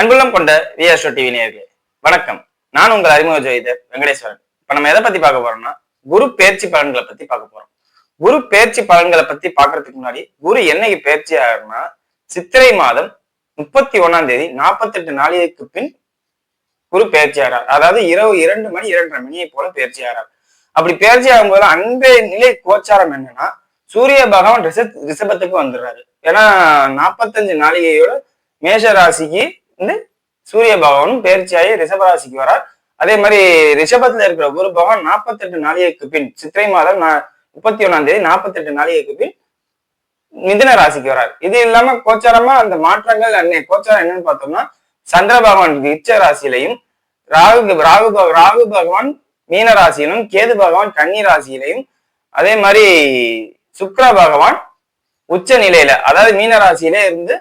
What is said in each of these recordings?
அன்புள்ளம் கொண்ட VSO TV நேர்களே வணக்கம். நான் உங்கள் அறிமுக ஜோதிடர் வெங்கடேஸ்வரன். இப்ப நம்ம எதை பத்தி பார்க்க போறோம்னா குரு பேர்ச்சி பலன்களை பத்தி பார்க்க போறோம். குரு பேர்ச்சி பலன்களை பத்தி பார்க்கறதுக்கு முன்னாடி குரு என்னைக்கு பேர்ச்சி ஆகும்னா சித்திரை மாதம் முப்பத்தி ஒண்ணாம் தேதி நாற்பத்தெட்டு நாளைக்கு பின் குரு பேர்ச்சி ஆகிறார். அதாவது இரவு இரண்டு மணி இரண்டரை மணியை போல பேர்ச்சி ஆகிறார். அப்படி பேர்ச்சி ஆகும்போது அன்றைய நிலை கோச்சாரம் என்னன்னா சூரிய பகவான் ரிசப் ரிஷபத்துக்கு வந்துடுறாரு. ஏன்னா நாற்பத்தஞ்சு நாளிகையோட மேஷ ராசிக்கு வந்து சூரிய பகவானும் பேர்ச்சியாகி ரிஷப ராசிக்கு வரார். அதே மாதிரி ரிஷபத்துல இருக்கிற குரு பகவான் நாற்பத்தெட்டு நாளிகைக்கு பின் சித்திரை மாதம் முப்பத்தி ஒன்னாம் தேதி நாற்பத்தெட்டு நாளிகைக்கு பின் மிதுன ராசிக்கு வரார். இது இல்லாம கோச்சாரமா அந்த மாற்றங்கள் அன்னை கோச்சாரம் என்னன்னு பார்த்தோம்னா சந்திர பகவான் இச்ச ராசியிலையும் ராகு ராகு ராகு பகவான் மீன ராசியிலும் கேது பகவான் கன்னி ராசியிலையும் அதே மாதிரி சுக்ர பகவான் உச்ச நிலையில அதாவது மீன ராசியிலே இருந்து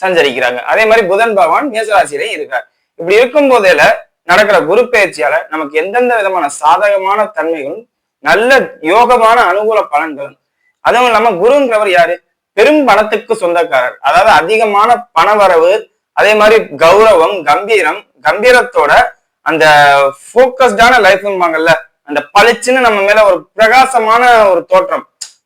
சஞ்சரிக்கிறாங்க. அதே மாதிரி புதன் பகவான் மேச இருக்கார். இப்படி இருக்கும் போதேல நடக்கிற குரு பயிற்சியால நமக்கு எந்தெந்த விதமான சாதகமான தன்மைகளும் நல்ல யோகமான அனுகூல பலன்களும் அதுவும் இல்லாம குருங்கிறவர் யாரு? பெரும் பணத்துக்கு சொந்தக்காரர். அதாவது அதிகமான பணவரவு அதே மாதிரி கௌரவம் கம்பீரம் கம்பீரத்தோட அந்த போக்கஸ்டான லைஃப்ம்பாங்கல்ல அந்த பளிச்சுன்னு நம்ம மேல ஒரு பிரகாசமான ஒரு தோற்றம்.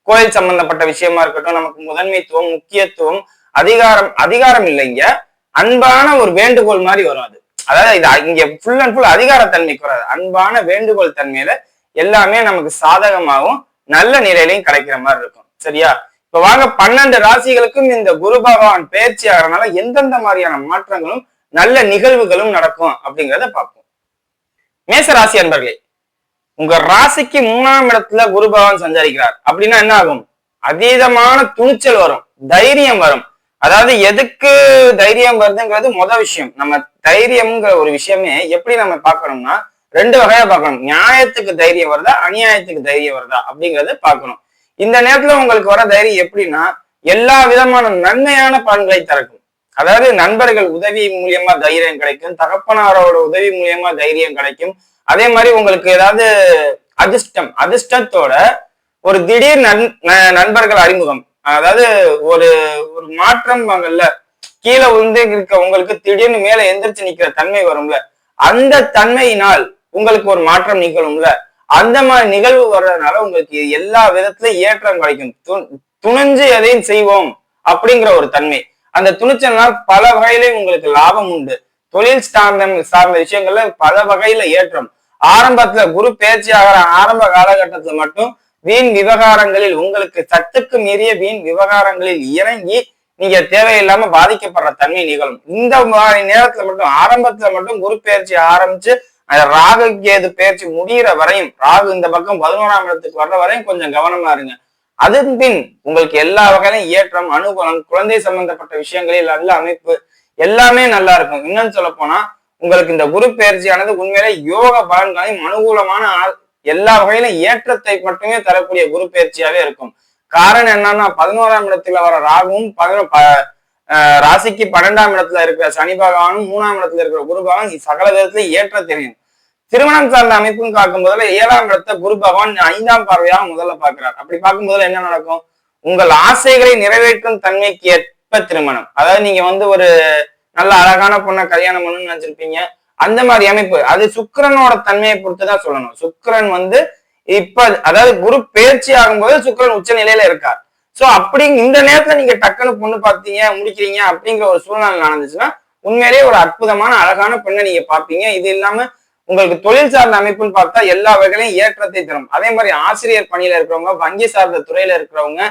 கோயில் சம்பந்தப்பட்ட விஷயமா இருக்கட்டும் நமக்கு முதன்மைத்துவம் முக்கியத்துவம் அதிகாரம் அதிகாரம் இல்லைங்க. அன்பான ஒரு வேண்டுகோள் மாதிரி வரும் அது. அதாவது இது இங்க ஃபுல் அண்ட் ஃபுல் அதிகாரத்தன்மைக்கு வராது அன்பான வேண்டுகோள் தன்மையில எல்லாமே நமக்கு சாதகமாகவும் நல்ல நிலையிலையும் கிடைக்கிற மாதிரி இருக்கும். சரியா? இப்ப வாங்க பன்னெண்டு ராசிகளுக்கும் இந்த குரு பகவான் பயிற்சி ஆகிறனால எந்தெந்த மாதிரியான மாற்றங்களும் நல்ல நிகழ்வுகளும் நடக்கும் அப்படிங்கிறத பார்ப்போம். மேச ராசி அன்பர்களே உங்க ராசிக்கு மூணாம் இடத்துல குரு பகவான் சஞ்சரிக்கிறார். அப்படின்னா என்ன ஆகும் அதீதமான துணிச்சல் வரும். தைரியம் வரும். அதாவது எதுக்கு தைரியம் வருதுங்கிறது மொதல் விஷயம். நம்ம தைரியம்ங்கிற ஒரு விஷயமே எப்படி நம்ம பார்க்கணும்னா ரெண்டு வகையா பார்க்கணும். நியாயத்துக்கு தைரியம் வருதா அநியாயத்துக்கு தைரியம் வருதா அப்படிங்கறத பார்க்கணும். இந்த நேரத்துல உங்களுக்கு வர தைரியம் எப்படின்னா எல்லா விதமான நன்மையான பலன்களை திறக்கும் அதாவது நண்பர்கள் உதவி மூலியமா தைரியம் கிடைக்கும் தகப்பனாரோட உதவி மூலியமா தைரியம் கிடைக்கும். அதே மாதிரி உங்களுக்கு ஏதாவது அதிர்ஷ்டம் அதிர்ஷ்டத்தோட ஒரு திடீர் நன் நண்பர்கள் அறிமுகம். அதாவது ஒரு ஒரு மாற்றம் வாங்கல்ல. கீழே விழுந்து இருக்க உங்களுக்கு திடீர்னு மேல எந்திரிச்சு நிக்கிற தன்மை வரும்ல. அந்த தன்மையினால் உங்களுக்கு ஒரு மாற்றம் நிகழும்ல. அந்த மாதிரி நிகழ்வு வர்றதுனால உங்களுக்கு எல்லா விதத்திலும் ஏற்றம் கிடைக்கும். துணிஞ்சு எதையும் செய்வோம் அப்படிங்கிற ஒரு தன்மை. அந்த துணிச்சல்னால் பல வகையிலையும் உங்களுக்கு லாபம் உண்டு. தொழில் சார்ந்த சார்ந்த விஷயங்கள்ல பல வகையில ஏற்றம். ஆரம்பத்துல குரு பேச்சு ஆகிற ஆரம்ப காலகட்டத்துல மட்டும் வீண் விவகாரங்களில் உங்களுக்கு சத்துக்கு மீறிய வீண் விவகாரங்களில் இறங்கி நீங்க தேவையில்லாம பாதிக்கப்படுற தன்மை நிகழும். இந்த மாதிரி நேரத்துல மட்டும் ஆரம்பத்துல மட்டும் குரு பயிற்சி ஆரம்பிச்சு அந்த ராகு கேது பயிற்சி முடியிற வரையும் ராகு இந்த பக்கம் பதினோராம் இடத்துக்கு வர்ற வரையும் கொஞ்சம் கவனமா இருங்க. அதன் பின் உங்களுக்கு எல்லா வகையிலும் ஏற்றம் அனுகூலம் குழந்தை சம்பந்தப்பட்ட விஷயங்களில் நல்ல அமைப்பு எல்லாமே நல்லா இருக்கும். இன்னும் சொல்ல போனா உங்களுக்கு இந்த குரு பயிற்சியானது உண்மையிலே யோக பலன்களையும் அனுகூலமான எல்லா வகையிலும் ஏற்றத்தை மட்டுமே தரக்கூடிய குரு பயிற்சியாவே இருக்கும். காரணம் என்னன்னா பதினோராம் இடத்துல வர ராகுவும் பதினோ ப- ஆஹ் ராசிக்கு பன்னெண்டாம் இடத்துல இருக்கிற சனி பகவானும் மூணாம் இடத்துல இருக்கிற குரு பகவான் சகல விதத்திலையும் ஏற்ற தெரியும் திருமணம் சார்ந்த அமைப்பும் பார்க்கும் போதுல ஏழாம் இடத்தை குரு பகவான் ஐந்தாம் பார்வையாக முதல்ல பார்க்கிறார். அப்படி பார்க்கும் போதுல என்ன நடக்கும்? உங்கள் ஆசைகளை நிறைவேற்றும் தன்மைக்கு ஏற்ப திருமணம். அதாவது நீங்க வந்து ஒரு நல்ல அழகான பொண்ணை கல்யாணம் பண்ணணும்னு நினைச்சிருப்பீங்க. அந்த மாதிரி அமைப்பு. அது சுக்கிரனோட தன்மையை பொறுத்துதான் சொல்லணும். சுக்கரன் வந்து இப்ப அதாவது குரு பயிற்சி ஆகும்போது சுக்கரன் உச்ச நிலையில இருக்கார். சோ அப்படி இந்த நேரத்துல நீங்க டக்குன்னு பொண்ணு பார்த்தீங்க முடிக்கிறீங்க அப்படிங்கிற ஒரு சூழ்நிலை நடந்துச்சுன்னா உண்மையிலேயே ஒரு அற்புதமான அழகான பெண்ணை நீங்க பார்ப்பீங்க இது இல்லாம உங்களுக்கு தொழில் சார்ந்த அமைப்புன்னு பார்த்தா எல்லா வகையிலையும் ஏற்றத்தை தரும். அதே மாதிரி ஆசிரியர் பணியில இருக்கிறவங்க வங்கி சார்ந்த துறையில இருக்கிறவங்க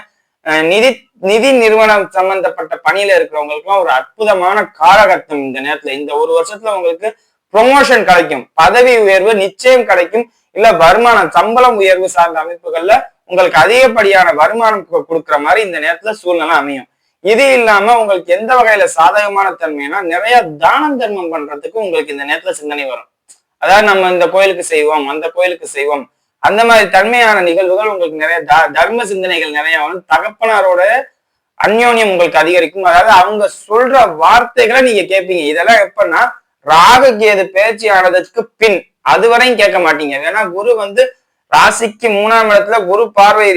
நிதி நிதி நிறுவனம் சம்பந்தப்பட்ட பணியில இருக்கிறவங்களுக்குலாம் ஒரு அற்புதமான காலகட்டம் இந்த நேரத்துல. இந்த ஒரு வருஷத்துல உங்களுக்கு ப்ரொமோஷன் கிடைக்கும். பதவி உயர்வு நிச்சயம் கிடைக்கும். இல்ல வருமானம் சம்பளம் உயர்வு சார்ந்த அமைப்புகள்ல உங்களுக்கு அதிகப்படியான வருமானம் கொடுக்குற கொடுக்கிற மாதிரி இந்த நேரத்துல சூழ்நிலை அமையும். இது இல்லாம உங்களுக்கு எந்த வகையில சாதகமான தன்மைனா நிறைய தானம் தர்மம் பண்றதுக்கு உங்களுக்கு இந்த நேரத்துல சிந்தனை வரும். அதாவது நம்ம இந்த கோயிலுக்கு செய்வோம் அந்த கோயிலுக்கு செய்வோம். அந்த மாதிரி தன்மையான நிகழ்வுகள் உங்களுக்கு நிறைய த- தர்ம சிந்தனைகள் நிறைய வரும். தகப்பனாரோட அந்யோன்யம் உங்களுக்கு அதிகரிக்கும். அதாவது அவங்க சொல்ற வார்த்தைகளை நீங்க கேட்பீங்க இதெல்லாம் எப்பன்னா ராகு கேது பேச்சு ஆனதற்கு பின் அதுவரையும் கேட்க மாட்டீங்க. ஏன்னா குரு வந்து ராசிக்கு மூணாம் இடத்துல குரு பார்வை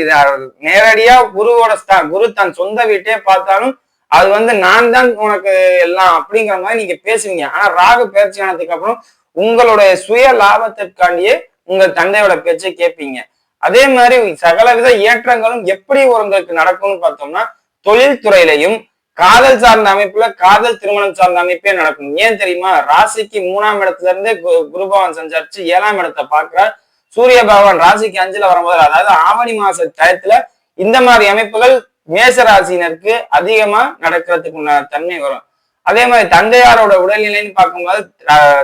நேரடியா குருவோட ஸ்தா குரு தன் சொந்த வீட்டையே பார்த்தாலும் அது வந்து நான் தான் உனக்கு எல்லாம் அப்படிங்கிற மாதிரி நீங்க பேசுவீங்க. ஆனா ராகு பயிற்சி ஆனதுக்கு அப்புறம் உங்களுடைய சுய லாபத்திற்காண்டியே உங்கள் தந்தையோட பேச்சை கேட்பீங்க. அதே மாதிரி சகலவித ஏற்றங்களும் எப்படி ஒருங்களுக்கு நடக்கும்னு பார்த்தோம்னா தொழில்துறையிலையும் காதல் சார்ந்த அமைப்புல காதல் திருமணம் சார்ந்த அமைப்பே நடக்கும் ஏன் தெரியுமா? ராசிக்கு மூணாம் இடத்துல இருந்து கு- குரு பகவான் சஞ்சாரிச்சு ஏழாம் இடத்தை பார்க்கிறார். சூரிய பகவான் ராசிக்கு அஞ்சுல வரும்போது அதாவது ஆவணி மாச டயத்துல இந்த மாதிரி அமைப்புகள் மேச ராசினருக்கு அதிகமா நடக்கிறதுக்கு உண்டான தன்மை வரும். அதே மாதிரி தந்தையாரோட உடல்நிலைன்னு பார்க்கும்போது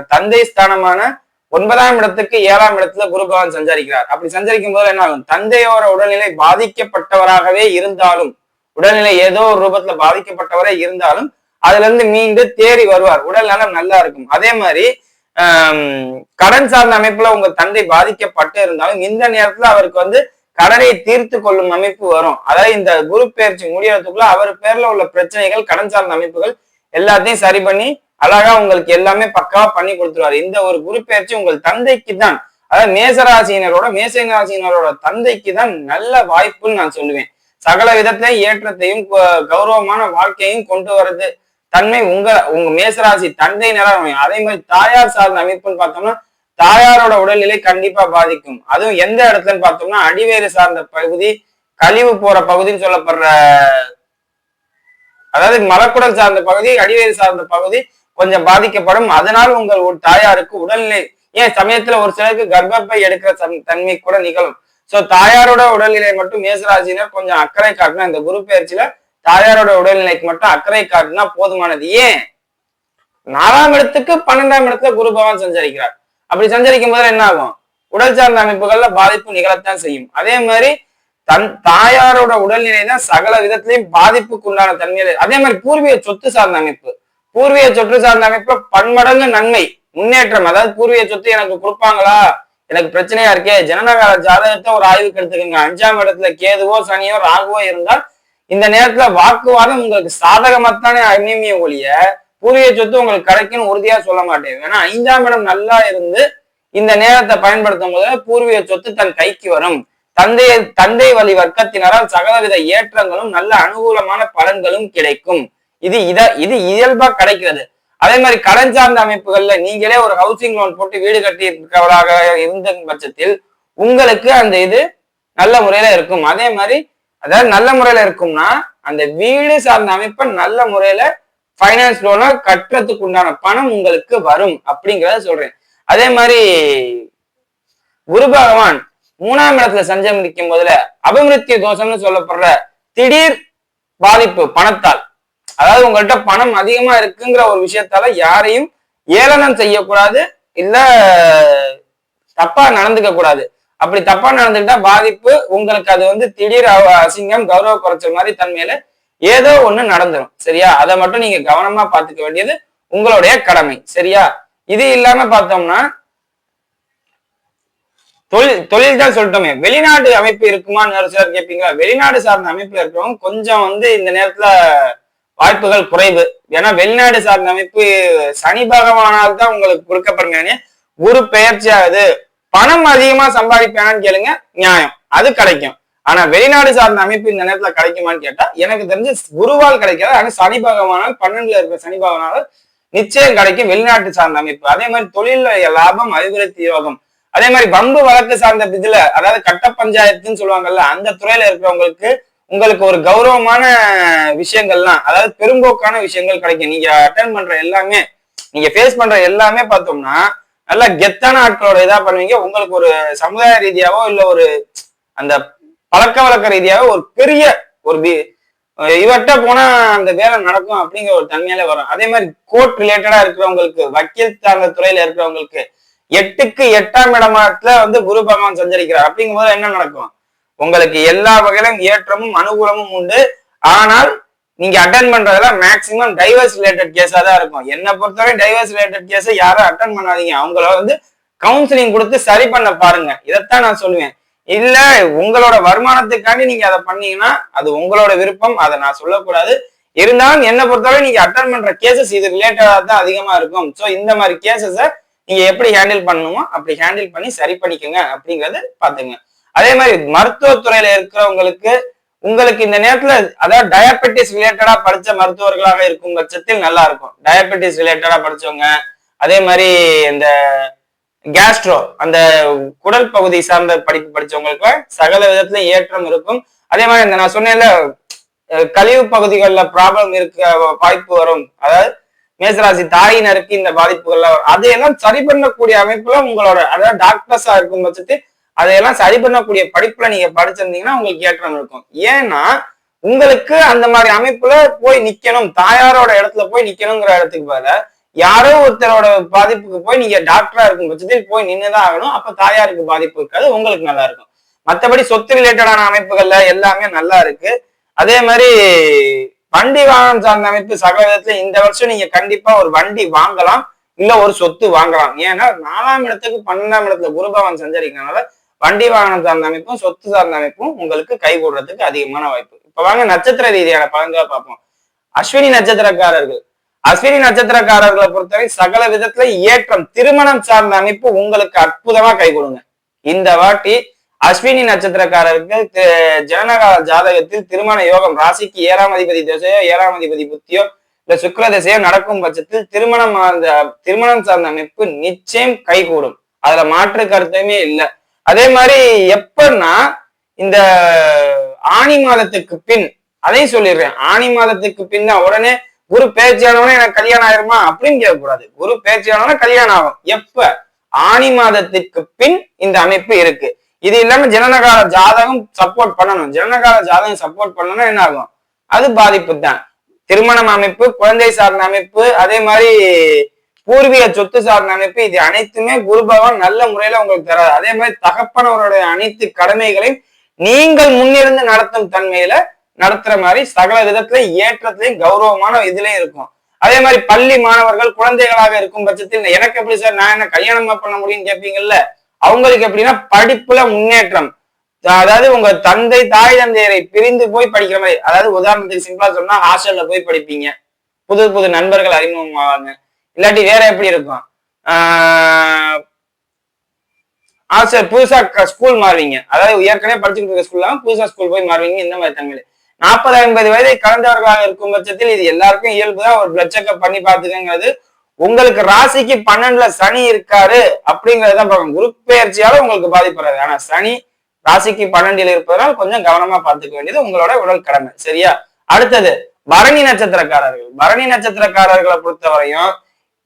தந்தை ஸ்தானமான ஒன்பதாம் இடத்துக்கு ஏழாம் இடத்துல குரு பகவான் சஞ்சரிக்கிறார். அப்படி சஞ்சரிக்கும் போது என்ன ஆகும்? தந்தையோட உடல்நிலை பாதிக்கப்பட்டவராகவே இருந்தாலும் உடல்நிலை ஏதோ ஒரு ரூபத்துல பாதிக்கப்பட்டவரே இருந்தாலும் அதுல இருந்து மீண்டு தேறி வருவார். உடல் நலம் நல்லா இருக்கும். அதே மாதிரி கடன் சார்ந்த அமைப்புல உங்க தந்தை பாதிக்கப்பட்டு இருந்தாலும் இந்த நேரத்துல அவருக்கு வந்து கடனை தீர்த்து கொள்ளும் அமைப்பு வரும். அதாவது இந்த குரு பயிற்சி முடியறதுக்குள்ள அவர் பேர்ல உள்ள பிரச்சனைகள் கடன் சார்ந்த அமைப்புகள் எல்லாத்தையும் சரி பண்ணி அழகா உங்களுக்கு எல்லாமே பக்காவா பண்ணி கொடுத்துருவாரு. இந்த ஒரு குரு பயிற்சி உங்கள் தந்தைக்கு தான் அதாவது மேசராசினரோட மேசராசினரோட தந்தைக்கு தான் நல்ல வாய்ப்புன்னு நான் சொல்லுவேன். சகல விதத்தையும் ஏற்றத்தையும் கௌரவமான வாழ்க்கையும் கொண்டு வர்றது. தன்மை உங்க உங்க மேசராசி தந்தை நிலம் அதே மாதிரி தாயார் சார்ந்த அமைப்புன்னு பார்த்தோம்னா தாயாரோட உடல்நிலை கண்டிப்பா பாதிக்கும். அதுவும் எந்த இடத்துலன்னு பார்த்தோம்னா அடிவேறு சார்ந்த பகுதி கழிவு போற பகுதின்னு சொல்லப்படுற அதாவது மலக்குடல் சார்ந்த பகுதி அடிவேறு சார்ந்த பகுதி கொஞ்சம் பாதிக்கப்படும். அதனால் உங்கள் தாயாருக்கு உடல்நிலை ஏன் சமயத்துல ஒரு சிலருக்கு கர்ப்பப்பை எடுக்கிற தன்- தன்மை கூட நிகழும். சோ தாயாரோட உடல்நிலை மட்டும் மேசராசினர் கொஞ்சம் அக்கறை காட்டினா இந்த குரு பயிற்சியில தாயாரோட உடல்நிலைக்கு மட்டும் அக்கறை காட்டினா போதுமானது. ஏன்? நாலாம் இடத்துக்கு பன்னெண்டாம் இடத்துல குரு பகவான் சஞ்சரிக்கிறார். அப்படி சஞ்சரிக்கும் போது என்ன ஆகும்? உடல் சார்ந்த அமைப்புகள்ல பாதிப்பு நிகழத்தான் செய்யும். அதே மாதிரி தன் தாயாரோட உடல்நிலை தான் சகல விதத்திலையும் பாதிப்புக்கு உண்டான தன்மையில அதே மாதிரி பூர்வீக சொத்து சார்ந்த அமைப்பு. பூர்வீக சொத்து சார்ந்த அமைப்புல பன்மடங்கு நன்மை முன்னேற்றம். அதாவது பூர்வீக சொத்து எனக்கு கொடுப்பாங்களா? எனக்கு பிரச்சனையா இருக்கே. ஜனனகால ஜாதகத்தை ஒரு ஆய்வுக்கு எடுத்துக்கோங்க. அஞ்சாம் இடத்துல கேதுவோ சனியோ ராகுவோ இருந்தால் இந்த நேரத்துல வாக்குவாதம் உங்களுக்கு சாதகமாத்தானே அனிமிய ஒழிய பூர்வீக சொத்து உங்களுக்கு கிடைக்கும்னு உறுதியா சொல்ல மாட்டேன். ஏன்னா ஐந்தாம் இடம் நல்லா இருந்து இந்த நேரத்தை பயன்படுத்தும் போது பூர்வீக சொத்து தன் கைக்கு வரும். தந்தை தந்தை வழி வர்க்கத்தினரால் சகலவித ஏற்றங்களும் நல்ல அனுகூலமான பலன்களும் கிடைக்கும். இது இத இது இயல்பா கிடைக்கிறது. அதே மாதிரி கடன் சார்ந்த அமைப்புகள்ல நீங்களே ஒரு ஹவுசிங் லோன் போட்டு வீடு கட்டி இருக்கிறவராக இருந்த பட்சத்தில் உங்களுக்கு அந்த இது நல்ல முறையில இருக்கும். அதே மாதிரி அதாவது நல்ல முறையில இருக்கும்னா அந்த வீடு சார்ந்த அமைப்பை நல்ல முறையில ஃபைனான்ஸ் லோனா கட்டுறதுக்கு உண்டான பணம் உங்களுக்கு வரும் அப்படிங்கிறத சொல்றேன். அதே மாதிரி குரு பகவான் மூணாம் இடத்துல சஞ்சம் நிற்கும் போதுல அபமிருத்திய தோஷம்னு சொல்லப்படுற திடீர் பாதிப்பு பணத்தால். அதாவது உங்கள்கிட்ட பணம் அதிகமா இருக்குங்கிற ஒரு விஷயத்தால யாரையும் ஏளனம் செய்யக்கூடாது இல்ல தப்பா நடந்துக்க கூடாது. அப்படி தப்பா நடந்துக்கிட்டா பாதிப்பு உங்களுக்கு அது வந்து திடீர் அசிங்கம் கௌரவ குறைச்சல் மாதிரி தன்மையில ஏதோ ஒண்ணு நடந்துடும் சரியா? அதை மட்டும் நீங்க கவனமா பாத்துக்க வேண்டியது உங்களுடைய கடமை. சரியா? இது இல்லாம பார்த்தோம்னா தொழில் தொழில் தான் சொல்லிட்டோமே. வெளிநாடு அமைப்பு இருக்குமான்னு ஒரு சிலர் கேட்பீங்களா வெளிநாடு சார்ந்த அமைப்புல இருக்கிறவங்க கொஞ்சம் வந்து இந்த நேரத்துல வாய்ப்புகள் குறைவு. ஏன்னா வெளிநாடு சார்ந்த அமைப்பு சனி பகவானால் தான் உங்களுக்கு கொடுக்கப்படுங்க குரு பெயர்ச்சி ஆகுது பணம் அதிகமா சம்பாதிப்பேனான்னு கேளுங்க நியாயம். அது கிடைக்கும். ஆனா வெளிநாடு சார்ந்த அமைப்பு இந்த நேரத்துல கிடைக்குமான்னு கேட்டா எனக்கு தெரிஞ்சு குருவால் கிடைக்காது. ஆனா சனி பகவானால் பன்னெண்டுல இருக்கிற சனி பகவானால் நிச்சயம் கிடைக்கும் வெளிநாட்டு சார்ந்த அமைப்பு. அதே மாதிரி தொழில லாபம் அபிவிருத்தி யோகம். அதே மாதிரி வம்பு வழக்கு சார்ந்த இதுல அதாவது கட்ட பஞ்சாயத்துன்னு சொல்லுவாங்கல்ல அந்த துறையில இருக்கிறவங்களுக்கு உங்களுக்கு ஒரு கௌரவமான விஷயங்கள்லாம் அதாவது பெரும்போக்கான விஷயங்கள் கிடைக்கும். நீங்க அட்டன் பண்ற எல்லாமே நீங்க ஃபேஸ் பண்ற எல்லாமே பார்த்தோம்னா நல்ல கெத்தான ஆட்களோட இதா பண்ணுவீங்க. உங்களுக்கு ஒரு சமுதாய ரீதியாவோ இல்ல ஒரு அந்த பழக்க வழக்க ரீதியாவோ ஒரு பெரிய ஒரு வி- இவர்கிட்ட போனா அந்த வேலை நடக்கும் அப்படிங்கிற ஒரு தன்மையில வரும். அதே மாதிரி கோர்ட் ரிலேட்டடா இருக்கிறவங்களுக்கு வக்கீல் சார்ந்த துறையில இருக்கிறவங்களுக்கு எட்டுக்கு எட்டாம் இடமாத்துல வந்து குரு பகவான் சஞ்சரிக்கிறார். அப்படிங்கும்போது என்ன நடக்கும்? உங்களுக்கு எல்லா வகையிலும் ஏற்றமும் அனுகூலமும் உண்டு. ஆனால் நீங்க அட்டன் பண்றதுல மேக்சிமம் டைவர்ஸ் ரிலேட்டட் கேஸா தான் இருக்கும். என்னை பொறுத்தவரை டைவர்ஸ் ரிலேட்டட் கேஸை யாரும் அட்டன் பண்ணாதீங்க. அவங்கள வந்து கவுன்சிலிங் கொடுத்து சரி பண்ண பாருங்க. இதைத்தான் நான் சொல்லுவேன். இல்ல உங்களோட வருமானத்துக்காண்டி நீங்க அதை பண்ணீங்கன்னா அது உங்களோட விருப்பம். அதை நான் சொல்லக்கூடாது. இருந்தாலும் என்னை பொறுத்தவரை நீங்க அட்டன் பண்ற கேசஸ் இது ரிலேட்டடா தான் அதிகமா இருக்கும். ஸோ இந்த மாதிரி கேசஸை நீங்க எப்படி ஹேண்டில் பண்ணணுமோ அப்படி ஹேண்டில் பண்ணி சரி பண்ணிக்கோங்க அப்படிங்கறது பாத்துங்க அதே மாதிரி மருத்துவத்துறையில இருக்கிறவங்களுக்கு உங்களுக்கு இந்த நேரத்துல அதாவது டயபெட்டிஸ் ரிலேட்டடா படிச்ச மருத்துவர்களாக இருக்கும் பட்சத்தில் நல்லா இருக்கும் டயபெட்டிஸ் ரிலேட்டடா படிச்சவங்க அதே மாதிரி இந்த கேஸ்ட்ரோ அந்த குடல் பகுதி சார்ந்த படிப்பு படிச்சவங்களுக்கு சகல விதத்துல ஏற்றம் இருக்கும். அதே மாதிரி இந்த நான் சொன்னேன்ல கழிவு பகுதிகளில் ப்ராப்ளம் இருக்க வாய்ப்பு வரும். அதாவது மேசராசி தாயினருக்கு இந்த பாதிப்புகள்லாம் வரும். அதையெல்லாம் சரி பண்ணக்கூடிய அமைப்புல உங்களோட அதாவது டாக்டர்ஸா இருக்கும் பட்சத்தில் அதையெல்லாம் சரி பண்ணக்கூடிய படிப்புல நீங்க படிச்சிருந்தீங்கன்னா உங்களுக்கு ஏற்றம் இருக்கும். ஏன்னா உங்களுக்கு அந்த மாதிரி அமைப்புல போய் நிக்கணும். தாயாரோட இடத்துல போய் நிக்கணுங்கிற இடத்துக்கு பதில யாரோ ஒருத்தரோட பாதிப்புக்கு போய் நீங்க டாக்டரா இருக்கும் பட்சத்தில் போய் நின்றுதான் ஆகணும். அப்ப தாயாருக்கு பாதிப்பு இருக்காது உங்களுக்கு நல்லா இருக்கும். மத்தபடி சொத்து ரிலேட்டடான அமைப்புகள்ல எல்லாமே நல்லா இருக்கு. அதே மாதிரி வண்டி வாகனம் சார்ந்த அமைப்பு சகல விதத்துல இந்த வருஷம் நீங்க கண்டிப்பா ஒரு வண்டி வாங்கலாம். இல்ல ஒரு சொத்து வாங்கலாம். ஏன்னா நாலாம் இடத்துக்கு பன்னெண்டாம் இடத்துல குருபவன் சஞ்சரிக்கிறதுனால வண்டி வாகனம் சார்ந்த அமைப்பும் சொத்து சார்ந்த அமைப்பும் உங்களுக்கு கை கூடுறதுக்கு அதிகமான வாய்ப்பு. இப்ப வாங்க நட்சத்திர ரீதியான பலன்களை பார்ப்போம். அஸ்வினி நட்சத்திரக்காரர்கள். அஸ்வினி நட்சத்திரக்காரர்களை பொறுத்தவரை சகல விதத்துல ஏற்றம் திருமணம் சார்ந்த அமைப்பு உங்களுக்கு அற்புதமா கை கொடுங்க. இந்த வாட்டி அஸ்வினி நட்சத்திரக்காரர்கள் தி- ஜனனகால ஜாதகத்தில் திருமண யோகம் ராசிக்கு ஏழாம் அதிபதி திசையோ ஏழாம் அதிபதி புத்தியோ இல்ல சுக்கர திசையோ நடக்கும் பட்சத்தில் திருமணம் அந்த திருமணம் சார்ந்த அமைப்பு நிச்சயம் கைகூடும் அதுல மாற்று கருத்துமே இல்லை. அதே மாதிரி எப்பன்னா இந்த ஆணி மாதத்துக்கு பின் அதையும் சொல்லிடுறேன். ஆணி மாதத்துக்கு பின் தான் உடனே குரு பேச்சியானவனே எனக்கு கல்யாணம் ஆயிருமா? அப்படின்னு கேட்கக்கூடாது. குரு பேச்சியானவன கல்யாணம் ஆகும். எப்ப? ஆணி மாதத்திற்கு பின் இந்த அமைப்பு இருக்கு. இது இல்லாம ஜனனகால ஜாதகம் சப்போர்ட் பண்ணணும். ஜனனகால ஜாதகம் சப்போர்ட் பண்ணணும்னா என்ன ஆகும்? அது பாதிப்பு தான் திருமணம் அமைப்பு குழந்தை சார்ந்த அமைப்பு அதே மாதிரி பூர்வீக சொத்து சார்ந்த நினைப்பு இது அனைத்துமே குரு பகவான் நல்ல முறையில உங்களுக்கு தராது அதே மாதிரி தகப்பனவருடைய அனைத்து கடமைகளையும் நீங்கள் முன்னிருந்து நடத்தும் தன்மையில நடத்துற மாதிரி சகல விதத்துல ஏற்றத்திலையும் கௌரவமான இதுலயும் இருக்கும். அதே மாதிரி பள்ளி மாணவர்கள் குழந்தைகளாக இருக்கும் பட்சத்தில் எனக்கு எப்படி சார் நான் என்ன கல்யாணமா பண்ண முடியும்னு கேட்பீங்கல்ல அவங்களுக்கு எப்படின்னா படிப்புல முன்னேற்றம். அதாவது உங்க தந்தை தாய் தந்தையரை பிரிந்து போய் படிக்கிற மாதிரி. அதாவது உதாரணத்துக்கு சிம்பிளா சொன்னா ஹாஸ்டல்ல போய் படிப்பீங்க. புது புது நண்பர்கள் அறிமுகமாவாங்க. இல்லாட்டி வேற எப்படி இருக்கும்? ஆஹ் சார் புதுசா ஸ்கூல் மாறுவீங்க. அதாவது ஏற்கனவே படிச்சுட்டு இருக்க ஸ்கூல்ல புதுசா ஸ்கூல் போய் மாறுவீங்க. இந்த மாதிரி தன்மையில. நாற்பது ஐம்பது வயதை கலந்தவர்களாக இருக்கும் பட்சத்தில் இது எல்லாருக்கும் இயல்புதான் ஒரு பிளட் செக்அப் பண்ணி பார்த்துக்கங்கிறது. உங்களுக்கு ராசிக்கு பன்னெண்டுல சனி இருக்காரு அப்படிங்கறதுதான் பார்க்கணும். குரு பெயர்ச்சியால உங்களுக்கு பாதிப்படுறது ஆனா சனி ராசிக்கு பன்னெண்டில் இருப்பதால் கொஞ்சம் கவனமா பார்த்துக்க வேண்டியது உங்களோட உடல் கடமை. சரியா? அடுத்தது பரணி நட்சத்திரக்காரர்கள். பரணி நட்சத்திரக்காரர்களை பொறுத்தவரையும்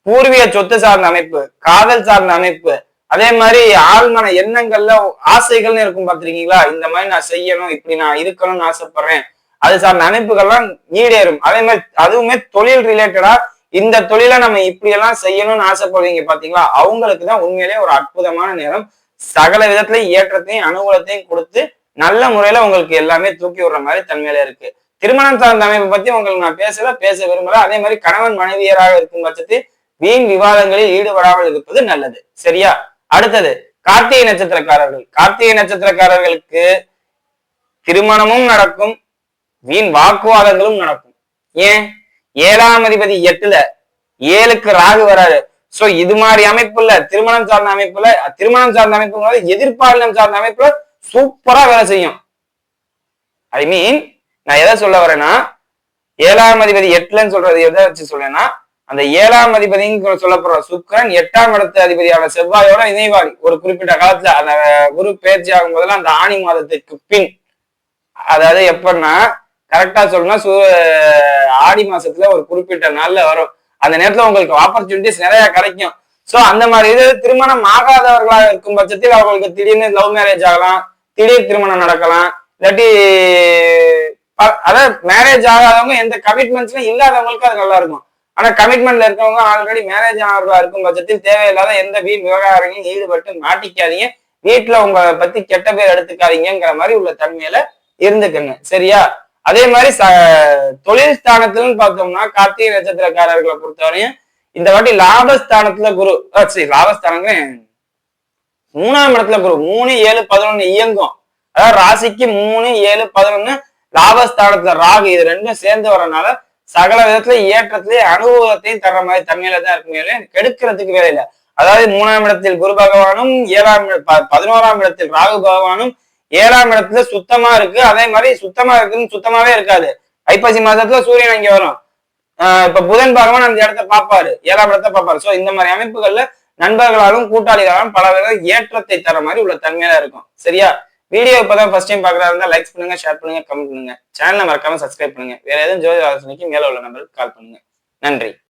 பூர்வீக சொத்து சார்ந்த அமைப்பு காதல் சார்ந்த அமைப்பு அதே மாதிரி ஆழ்மன எண்ணங்கள்ல ஆசைகள்னு இருக்கும் பாத்திருக்கீங்களா இந்த மாதிரி நான் செய்யணும் இப்படி நான் இருக்கணும்னு ஆசைப்படுறேன். அது சார்ந்த அமைப்புகள்லாம் ஈடேறும். அதே மாதிரி அதுவுமே தொழில் ரிலேட்டடா இந்த தொழிலை நம்ம இப்படி எல்லாம் செய்யணும்னு ஆசைப்படுவீங்க பாத்தீங்களா அவங்களுக்கு தான் உண்மையிலேயே ஒரு அற்புதமான நேரம். சகல விதத்துல ஏற்றத்தையும் அனுகூலத்தையும் கொடுத்து நல்ல முறையில உங்களுக்கு எல்லாமே தூக்கி விடுற மாதிரி தன்மையில இருக்கு. திருமணம் சார்ந்த அமைப்பை பத்தி உங்களுக்கு நான் பேசல பேச விரும்பல. அதே மாதிரி கணவன் மனைவியராக இருக்கும் பட்சத்தில் வீண் விவாதங்களில் ஈடுபடாமல் இருப்பது நல்லது. சரியா? அடுத்தது கார்த்திகை நட்சத்திரக்காரர்கள். கார்த்திகை நட்சத்திரக்காரர்களுக்கு திருமணமும் நடக்கும் வீண் வாக்குவாதங்களும் நடக்கும். ஏன்? ஏழாம் அதிபதி எட்டுல ஏழுக்கு ராகு வராரு. சோ இது மாதிரி அமைப்புல திருமணம் சார்ந்த அமைப்புல திருமணம் சார்ந்த அமைப்புங்கிறது எதிர்பாலினம் சார்ந்த அமைப்புல சூப்பரா வேலை செய்யும். ஐ மீன் நான் எதை சொல்ல வரேன்னா ஏழாம் அதிபதி எட்டுலன்னு சொல்றது எதை வச்சு சொல்றேன்னா அந்த ஏழாம் அதிபதின்னு சொல்லப்படுற சுக்கரன் எட்டாம் இடத்து அதிபதியான செவ்வாயோட இணைவாளி ஒரு குறிப்பிட்ட காலத்துல அந்த குரு பயிற்சி ஆகும் போதெல்லாம் அந்த ஆணி மாதத்துக்கு பின். அதாவது எப்படின்னா கரெக்டா சொல்லணும்னா சு ஆடி மாசத்துல ஒரு குறிப்பிட்ட நாள்ல வரும். அந்த நேரத்துல உங்களுக்கு ஆப்பர்ச்சுனிட்டிஸ் நிறைய கிடைக்கும். சோ அந்த மாதிரி இது திருமணம் ஆகாதவர்களாக இருக்கும் பட்சத்தில் அவங்களுக்கு திடீர்னு லவ் மேரேஜ் ஆகலாம் திடீர் திருமணம் நடக்கலாம். இல்லாட்டி அதாவது மேரேஜ் ஆகாதவங்க எந்த கமிட்மெண்ட்ஸ்லாம் இல்லாதவங்களுக்கு அது நல்லா இருக்கும். ஆனா கமிட்மெண்ட்ல இருக்கவங்க ஆல்ரெடி மேரேஜ் ஆனவர்களா இருக்கும் பட்சத்தில் தேவையில்லாத எந்த வீண் விவகாரங்களையும் ஈடுபட்டு மாட்டிக்காதீங்க. வீட்டுல உங்களை பத்தி கெட்ட பேர் எடுத்துக்காதீங்கிற மாதிரி உள்ள தன்மையில இருந்துக்கங்க. சரியா? அதே மாதிரி ச தொழில் ஸ்தானத்துலன்னு பார்த்தோம்னா கார்த்திகை நட்சத்திரக்காரர்களை பொறுத்தவரையும் இந்த வாட்டி லாபஸ்தானத்துல குரு சரி லாபஸ்தானங்க மூணாம் இடத்துல குரு மூணு ஏழு பதினொன்னு இயங்கும். அதாவது ராசிக்கு மூணு ஏழு பதினொன்னு லாபஸ்தானத்துல ராகு இது ரெண்டும் சேர்ந்து வரனால சகல விதத்துல ஏற்றத்திலேயே அனுபவத்தையும் தர்ற மாதிரி தன்மையில தான் இருக்குமே கெடுக்கிறதுக்கு வேலை இல்லை. அதாவது மூணாம் இடத்தில் குரு பகவானும் ஏழாம் பதினோராம் இடத்தில் ராகு பகவானும் ஏழாம் இடத்துல சுத்தமா இருக்கு. அதே மாதிரி சுத்தமா இருக்குன்னு சுத்தமாவே இருக்காது. ஐப்பசி மாசத்துல சூரியன் இங்க வரும். ஆஹ் இப்ப புதன் பகவான் அந்த இடத்த பார்ப்பாரு. ஏழாம் இடத்த பார்ப்பாரு. சோ இந்த மாதிரி அமைப்புகள்ல நண்பர்களாலும் கூட்டாளிகளாலும் பல விதம் ஏற்றத்தை தர மாதிரி உள்ள தன்மையில இருக்கும். சரியா? வீடியோ இப்பதான் ஃபர்ஸ்ட் டைம் பார்க்குறா இருந்தால் லைக் பண்ணுங்க ஷேர் பண்ணுங்க கமெண்ட் பண்ணுங்க. சேனலை மறக்காம சப்ஸ்கிரைப் பண்ணுங்க. வேற எதுவும் ஜோதி ஆலோசனைக்கு மேல உள்ள நம்பருக்கு கால் பண்ணுங்க. நன்றி.